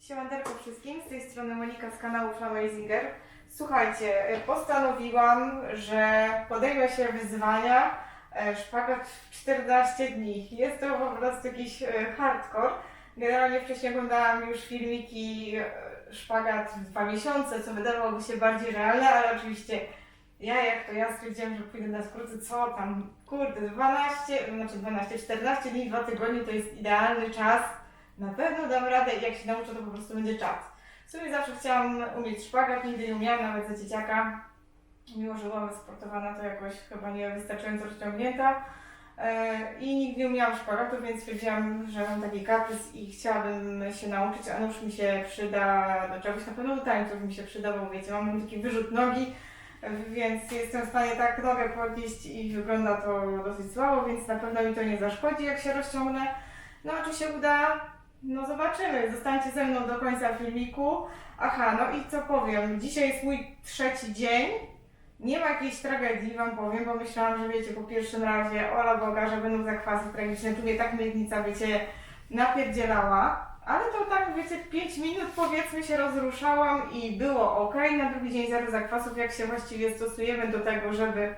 Siemanderko wszystkim, z tej strony Monika z kanału Flamazinger. Słuchajcie, postanowiłam, że podejmę się wyzwania e, szpagat w 14 dni. Jest to po prostu jakiś e, hardcore. Generalnie wcześniej oglądałam już filmiki e, szpagat w dwa miesiące, co wydawałoby się bardziej realne, ale oczywiście ja jak to ja stwierdziłam, że pójdę na skróty, co tam, kurde, 12, znaczy 12, 14 dni, 2 tygodnie to jest idealny czas. Na pewno dam radę i jak się nauczę, to po prostu będzie czas. W sumie zawsze chciałam umieć szpagat, nigdy nie umiałam, nawet za dzieciaka. Mimo, że byłam sportowana, to jakoś chyba nie wystarczająco rozciągnięta. E, I nigdy nie umiałam szpagatu, więc stwierdziłam, że mam taki kaprys i chciałabym się nauczyć, a nóż mi się przyda do czegoś, na pewno do tańców mi się przyda, bo wiecie, mam taki wyrzut nogi, więc jestem w stanie tak nogę podnieść i wygląda to dosyć słabo, więc na pewno mi to nie zaszkodzi, jak się rozciągnę. No a czy się uda? No zobaczymy. Zostańcie ze mną do końca filmiku. Aha, no i co powiem? Dzisiaj jest mój trzeci dzień. Nie ma jakiejś tragedii, wam powiem, bo myślałam, że wiecie, po pierwszym razie, ola Boga, że będą zakwasy tragiczne. Tu mnie tak miednica, wiecie, napierdzielała. Ale to tak, wiecie, 5 minut powiedzmy się rozruszałam i było ok. Na drugi dzień zero zakwasów, jak się właściwie stosujemy do tego, żeby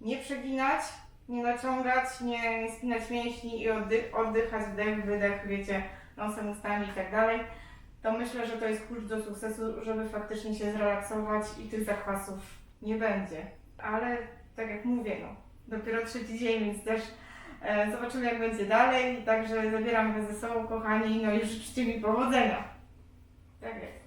nie przeginać, nie naciągać, nie, spinać mięśni i oddy- oddychać wdech, wydech, wiecie, nosem, ustami i tak dalej, to myślę, że to jest klucz do sukcesu, żeby faktycznie się zrelaksować i tych zakwasów nie będzie. Ale tak jak mówię, no, dopiero trzeci dzień, więc też e, zobaczymy jak będzie dalej. Także zabieram Was ze sobą, kochani, no i życzcie mi powodzenia. Tak jest.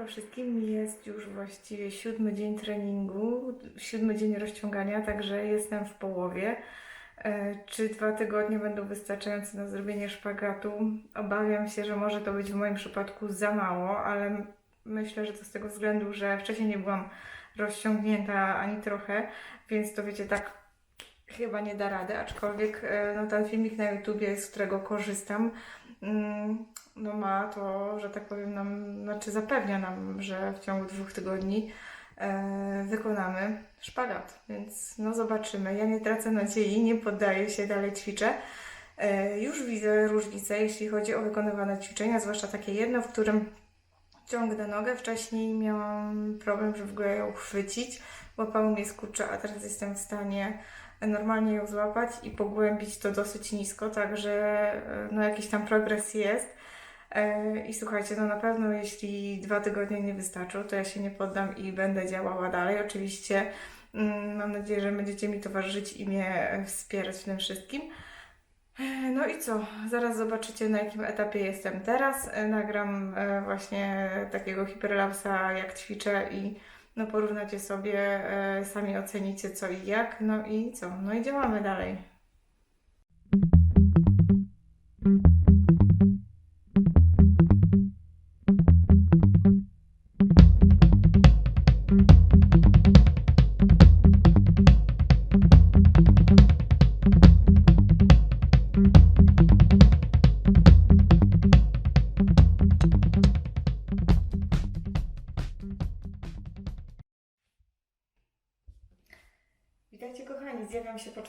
Siemka wszystkim, jest już właściwie siódmy dzień treningu, siódmy dzień rozciągania, także jestem w połowie. E, Czy dwa tygodnie będą wystarczające na zrobienie szpagatu? Obawiam się, że może to być w moim przypadku za mało, ale myślę, że to z tego względu, że wcześniej nie byłam rozciągnięta ani trochę, więc to wiecie, tak chyba nie da rady, aczkolwiek e, no, ten filmik na YouTubie, z którego korzystam, mm, no ma to, że tak powiem nam, znaczy zapewnia nam, że w ciągu dwóch tygodni e, wykonamy szpagat, więc no zobaczymy. Ja nie tracę nadziei, nie poddaję się, dalej ćwiczę. E, już widzę różnicę, jeśli chodzi o wykonywane ćwiczenia, zwłaszcza takie jedno, w którym ciągnę nogę. Wcześniej miałam problem, żeby w ogóle ją chwycić. Łapały mnie skurcze, a teraz jestem w stanie normalnie ją złapać i pogłębić to dosyć nisko, także e, no jakiś tam progres jest. E, I słuchajcie, no na pewno jeśli dwa tygodnie nie wystarczą, to ja się nie poddam i będę działała dalej. Oczywiście mm, mam nadzieję, że będziecie mi towarzyszyć i mnie e, wspierać w tym wszystkim. No i co? Zaraz zobaczycie na jakim etapie jestem teraz. Nagram właśnie takiego hiperlapsa jak ćwiczę i no porównacie sobie, e, sami ocenicie co i jak. No i co? No i działamy dalej.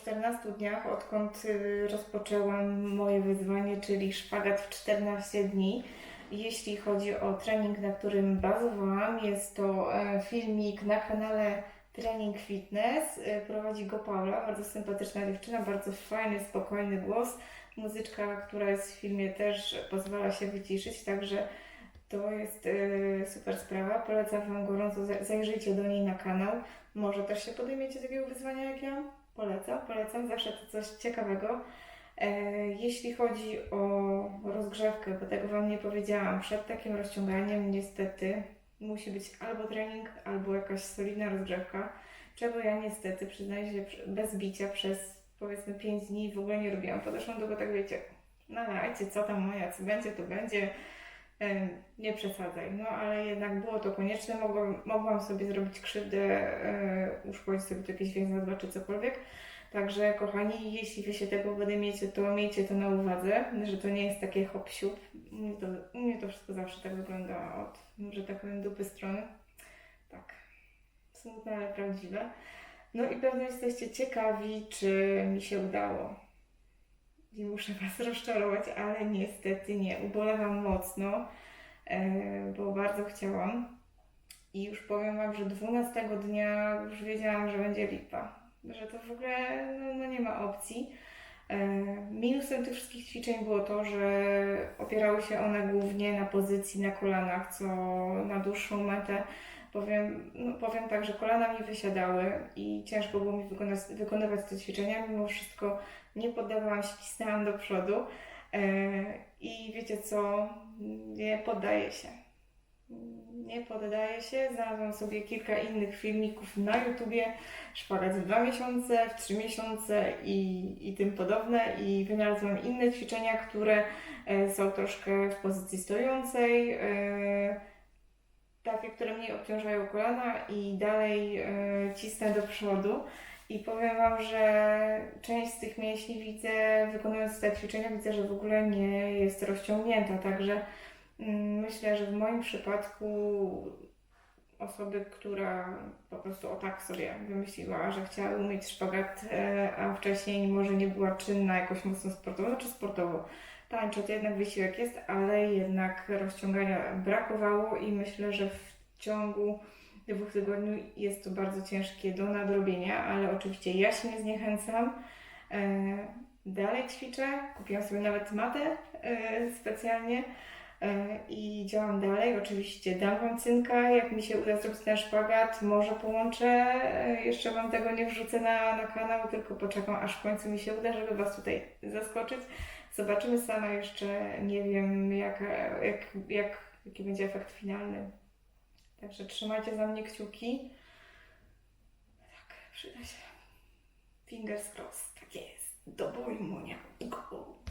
14 dniach, odkąd y, rozpoczęłam moje wyzwanie, czyli szpagat w 14 dni. Jeśli chodzi o trening, na którym bazowałam, jest to e, filmik na kanale Trening Fitness. E, Prowadzi go Paula, bardzo sympatyczna dziewczyna, bardzo fajny, spokojny głos. Muzyczka, która jest w filmie też pozwala się wyciszyć, także to jest e, super sprawa. Polecam Wam gorąco, za- zajrzyjcie do niej na kanał. Może też się podejmiecie takiego wyzwania jak ja? Polecam, polecam, zawsze to coś ciekawego. E, jeśli chodzi o rozgrzewkę, bo tego Wam nie powiedziałam, przed takim rozciąganiem niestety musi być albo trening, albo jakaś solidna rozgrzewka, czego ja niestety, przyznaję się, bez bicia przez powiedzmy 5 dni w ogóle nie robiłam. Podeszłam do tego tak, wiecie, no dajcie, co tam moja, co będzie, to będzie. Nie przesadzaj. No ale jednak było to konieczne. Mogłam, mogłam sobie zrobić krzywdę, e, uszkodzić sobie tu jakieś więzadła czy cokolwiek. Także kochani, jeśli Wy się tego podejmiecie, to miejcie to na uwadze, że to nie jest takie hop. U to, u mnie to wszystko zawsze tak wygląda od, że tak powiem, dupy strony. Tak. Smutne, ale prawdziwe. No i pewnie jesteście ciekawi, czy mi się udało. I muszę Was rozczarować, ale niestety nie. Ubolewam mocno, e, bo bardzo chciałam. I już powiem Wam, że 12 dnia już wiedziałam, że będzie lipa. Że to w ogóle no, no nie ma opcji. E, Minusem tych wszystkich ćwiczeń było to, że opierały się one głównie na pozycji na kolanach, co na dłuższą metę powiem, no powiem tak, że kolana mi wysiadały i ciężko było mi wykonywać te ćwiczenia. Mimo wszystko nie poddawałam się, cisnęłam do przodu. E, I wiecie co? Nie poddaję się. Nie poddaję się. Znalazłam sobie kilka innych filmików na YouTubie, szpagat w dwa miesiące, w trzy miesiące i, i tym podobne. I wynalazłam inne ćwiczenia, które e, są troszkę w pozycji stojącej. Takie, które mniej obciążają kolana i dalej e, cisnę do przodu. I powiem Wam, że część z tych mięśni widzę, wykonując te ćwiczenia, widzę, że w ogóle nie jest rozciągnięta. Także mm, myślę, że w moim przypadku osoby, która po prostu o tak sobie wymyśliła, że chciała umieć szpagat, e, a wcześniej może nie była czynna jakoś mocno sportowo, znaczy sportowo. Tańczyć jednak wysiłek jest, ale jednak rozciągania brakowało i myślę, że w ciągu dwóch tygodni jest to bardzo ciężkie do nadrobienia, ale oczywiście ja się nie zniechęcam. E, Dalej ćwiczę, kupiłam sobie nawet matę e, specjalnie e, i działam dalej. Oczywiście dam Wam cynka, jak mi się uda zrobić ten szpagat, może połączę, jeszcze Wam tego nie wrzucę na, na kanał, tylko poczekam aż w końcu mi się uda, żeby Was tutaj zaskoczyć. Zobaczymy sama jeszcze, nie wiem, jak, jak, jak, jaki będzie efekt finalny. Także trzymajcie za mnie kciuki. Tak, przyda się. Fingers crossed. Tak jest. Do bólu, Monia. Go.